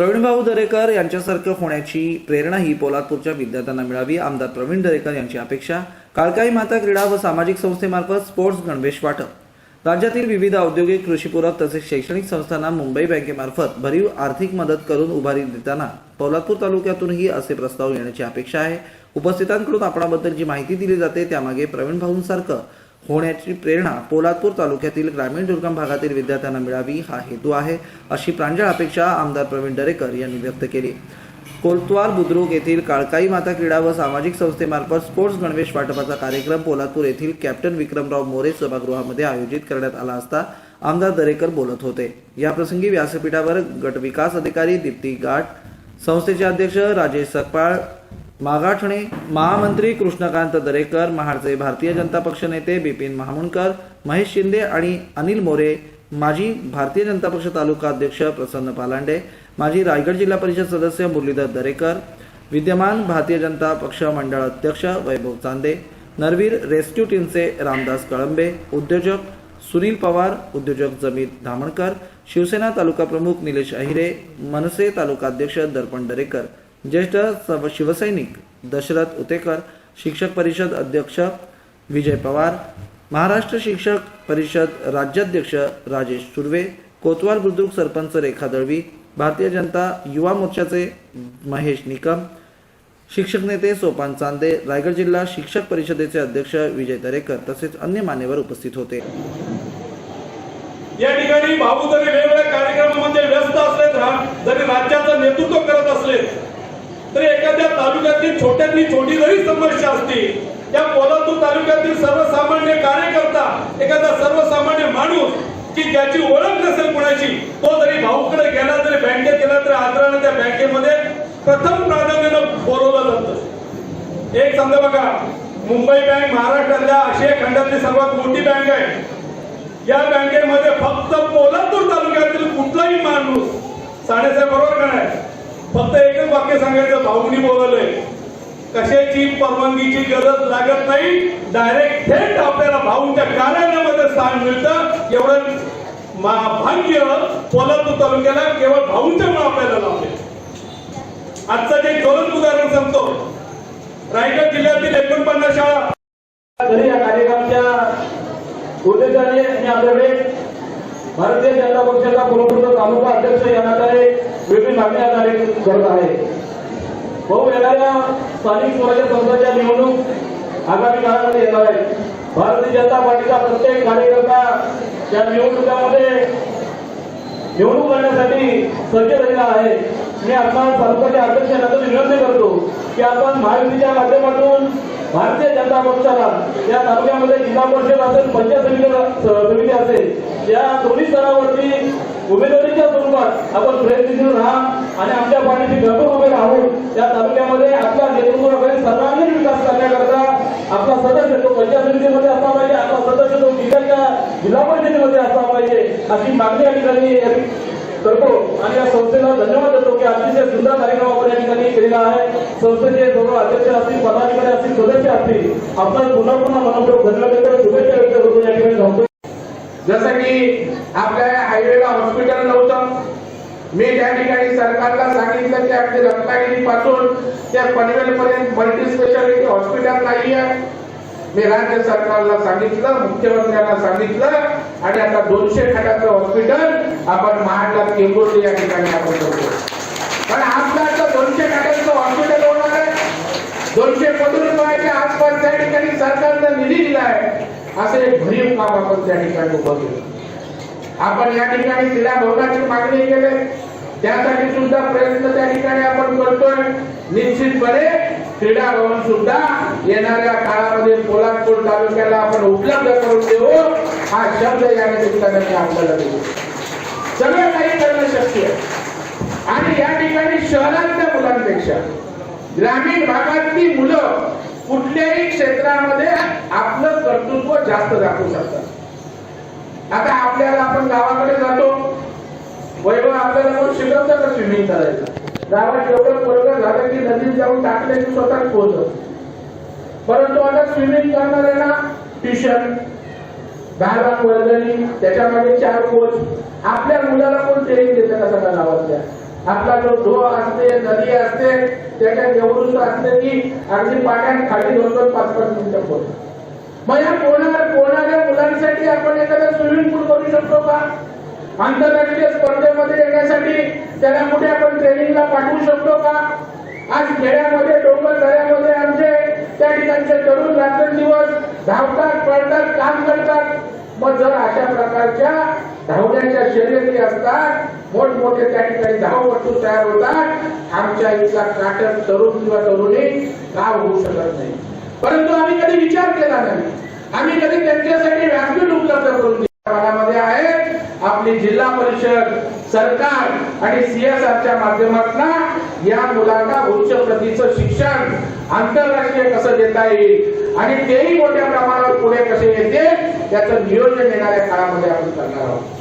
प्रवीणभाऊ दरेकर यांच्यासारखं होण्याची प्रेरणा ही पोलादपूरच्या विद्यार्थ्यांना मिळावी. आमदार प्रवीण दरेकर यांची अपेक्षा. काळकाई माता क्रीडा व सामाजिक संस्थेमार्फत स्पोर्ट्स गणवेश वाटप. राज्यातील विविध औद्योगिक कृषीपूरक तसेच शैक्षणिक संस्थांना मुंबई बँकेमार्फत भरीव आर्थिक मदत करून उभारी देताना पोलादपूर तालुक्यातूनही असे प्रस्ताव येण्याची अपेक्षा आहे. उपस्थितांकडून आपणाबद्दल जी माहिती दिली जाते त्यामागे प्रवीण भाऊंसारखं होण्याची प्रेरणा पोलादपूर तालुक्यातील ग्रामीण दुर्गम भागातील विद्यार्थ्यांना मिळावी हा हेतू आहे अशी प्रांजळ अपेक्षा आमदार प्रवीण दरेकर यांनी व्यक्त केली. कोलतवाल बुद्रुक येथील काळकाई माता क्रीडा व सामाजिक संस्थेमार्फत स्पोर्ट्स गणवेश वाटपाचा कार्यक्रम पोलादपूर येथील कॅप्टन विक्रमराव मोरे सभागृहामध्ये आयोजित करण्यात आला असता आमदार दरेकर बोलत होते. याप्रसंगी व्यासपीठावर गट विकास अधिकारी दीप्ती गाठ संस्थेचे अध्यक्ष राजेश सकपाळ मागाठणे महामंत्री कृष्णकांत दरेकर महाडचे भारतीय जनता पक्ष नेते बिपिन महामुणकर महेश शिंदे आणि अनिल मोरे माजी भारतीय जनता पक्ष तालुका अध्यक्ष प्रसन्न पालांडे माजी रायगड जिल्हा परिषद सदस्य मुरलीधर दरेकर विद्यमान भारतीय जनता पक्ष मंडळ अध्यक्ष वैभव चांदे नरवीर रेस्क्यू टीमचे रामदास कळंबे उद्योजक सुनील पवार उद्योजक जमीर धामणकर शिवसेना तालुका प्रमुख निलेश अहिरे मनसे तालुका अध्यक्ष दर्पण दरेकर. ज्येष्ठ शिवसैनिक दशरथ उतेकर शिक्षक परिषद अध्यक्ष विजय पवार महाराष्ट्र शिक्षक परिषद राज्याध्यक्ष राजेश सुर्वे कोतवाल बुद्रुक सरपंच रेखा दळवी भारतीय जनता युवा मोर्चाचे महेश निकम शिक्षक नेते सोपान चांदे रायगड जिल्हा शिक्षक परिषदेचे अध्यक्ष विजय दरेकर तसेच अन्य मान्यवर उपस्थित होते. या ठिकाणी भाऊ जरी वेगवेगळ्या कार्यक्रमामध्ये व्यस्त असले जरी राज्याचं नेतृत्व करत असले तरी एखाद्या तालुक्यातील छोट्यातली छोटी जरी समस्या असती त्या पोलादपूर तालुक्यातील सर्वसामान्य कार्यकर्ता एखादा सर्वसामान्य माणूस की ज्याची ओळख नसेल कुणाची तो जरी भाऊकडे गेला तरी बँकेत गेला तरी आदराने त्या बँकेमध्ये प्रथम प्राधान्यानं बोलवलं जातं. एक समजा बघा मुंबई बँक महाराष्ट्रातल्या आशिया खंडातली सर्वात मोठी बँक आहे. या बँकेमध्ये फक्त पोलादपूर तालुक्यातील कुठलाही माणूस साडेसाहेब बरोबर काय नाही फक्त वाक्य सांगायचं भाऊनी बोलवलंय. कशाची परवानगीची गरज लागत नाही डायरेक्ट थेट आपल्याला भाऊंच्या कार्यालयामध्ये स्थान मिळतं. एवढं भाग्य कोल्हापूर तालुक्याला केवळ भाऊंच्यामुळे आपल्याला लावले आजचं जे ज्वलंत उदाहरण सांगतो. रायगड जिल्ह्यातील एकोणपन्नास शाळा. तरी या कार्यक्रमाच्या उद्देशाने मी आपल्याकडे भारतीय जनता पक्षाचा कोल्हापूरचा तालुका अध्यक्ष या नात्याने वेगळी मागण्या करत आहे. हो, भाऊ येणाऱ्या स्थानिक स्वराज्य संस्थांच्या निवडणूक आगामी काळामध्ये येणार आहेत भारतीय जनता पार्टीचा प्रत्येक कार्यकर्ता या निवडणुकामध्ये निवडणूक करण्यासाठी सज्ज झालेला आहे. मी आपण तालुक्याच्या अध्यक्षांना विनंती करतो की आपण महायुतीच्या माध्यमातून भारतीय जनता पक्षाला या तालुक्यामध्ये जिल्हा परिषद असेल पंचायत समिती समिती असेल या दोन्ही स्तरावरती उमेदवारीच्या स्वरूपात आपण प्रयत्न प्रयत्नशील राहा आणि आमच्या पाण्याची भरपूर उभे राहून या तालुक्यामध्ये आपल्या नेतृत्वाकडे सर्वांगीण विकास करण्याकरता आपला सदस्य तो पंचायत समितीमध्ये असला पाहिजे आपला सदस्य तो जिल्ह्याच्या जिल्हा परिषदेमध्ये असला पाहिजे अशी मागणी या ठिकाणी करतो. आणि या संस्थेला धन्यवाद देतो की अतिशय सुंदर कार्यक्रम आपण या ठिकाणी केलेला आहे. संस्थेचे सर्व अध्यक्ष असतील पदाधिकारी असतील सदस्य असतील आपण पुन्हा पुन्हा मनपूर्वक धन्यवाद देतो. शुभेच्छा व्यक्त करतो. या ठिकाणी जसं की आपल्या हायवेला हॉस्पिटल नव्हतं. मी त्या ठिकाणी सरकारला सांगितलं की आपली रत्नागिरी पासून त्या पनवेल पर्यंत मल्टी स्पेशालिटी हॉस्पिटल नाहीये. मी राज्य सरकारला सांगितलं मुख्यमंत्र्यांना सांगितलं आणि आता दोनशे खाटाचं हॉस्पिटल आपण महाडला केंबुर्ली या ठिकाणी आपण करतो पण आपलं आता दोनशे खाटाचं हॉस्पिटल होणार दोनशे कोटी रुपयाच्या आसपास त्या ठिकाणी सरकारनं निधी दिला आहे असं एक भरीव काम आपण त्या ठिकाणी उभं केलं. आपण या ठिकाणी क्रीडा भवनाची मागणी केली. त्यासाठी सुद्धा प्रयत्न त्या ठिकाणी आपण करतोय. निश्चितपणे क्रीडा भवन सुद्धा येणाऱ्या काळामध्ये पोलादपूर तालुक्याला आपण उपलब्ध करून देऊ. हा शब्द या निमित्ताने आपल्याला देऊ. सगळं काही करणं शक्य आहे. आणि या ठिकाणी शहरातल्या मुलांपेक्षा ग्रामीण भागातली मुलं कुठल्याही क्षेत्रामध्ये आपलं कर्तृत्व जास्त दाखवू शकतात. आता आपल्याला आपण गावाकडे जातो. वैभव आपल्याला कोण शिकवतं का स्विमिंग करायचं गावात एवढं बरोबर झालं की नदीत जाऊन टाकले की स्वतः पोहोचत परंतु आता स्विमिंग करणाऱ्यांना ट्युशन दहा लाख वर्गणी त्याच्यामध्ये चार कोच आपल्या मुलाला कोण ट्रेनिंग देतं का सगळ्या गावातल्या? आपला जो धो असते नदी असते त्याच्यात एवढून असलं की अगदी पाण्यात खाली दोन दोन पाच पाच मिनिटं पोहोचत मग या पोहणार पोहणाऱ्या मुलांसाठी आपण एखादा स्विमिंग पूल करू शकतो का? आंतरराष्ट्रीय स्पर्धेमध्ये येण्यासाठी त्याला कुठे आपण ट्रेनिंगला पाठवू शकतो का? आज खेड्यामध्ये डोंगर दऱ्यामध्ये आमचे त्या ठिकाणचे तरुण रात्रंदिवस धावतात पळतात काम करतात. मग जर अशा प्रकारच्या धावण्याच्या शर्यती असतात. मोठमोठे त्या ठिकाणी धाव वस्तू तयार होतात. आमच्या इथला काटक तरुण किंवा तरुणी का होऊ शकत नाही. परंतु आम्ही कधी विचार केला नाही. आम्ही कधी त्यांच्यासाठी व्यासपीठ उपलब्ध करून भागामध्ये आहे आपली जिल्हा परिषद सरकार आणि सीएसआरच्या माध्यमातून या मुलांना उच्च प्रतीचं शिक्षण आंतरराष्ट्रीय कसं देता येईल आणि तेही मोठ्या प्रमाणावर पुढे कसे येते याचं नियोजन येणाऱ्या काळामध्ये आपण करणार आहोत.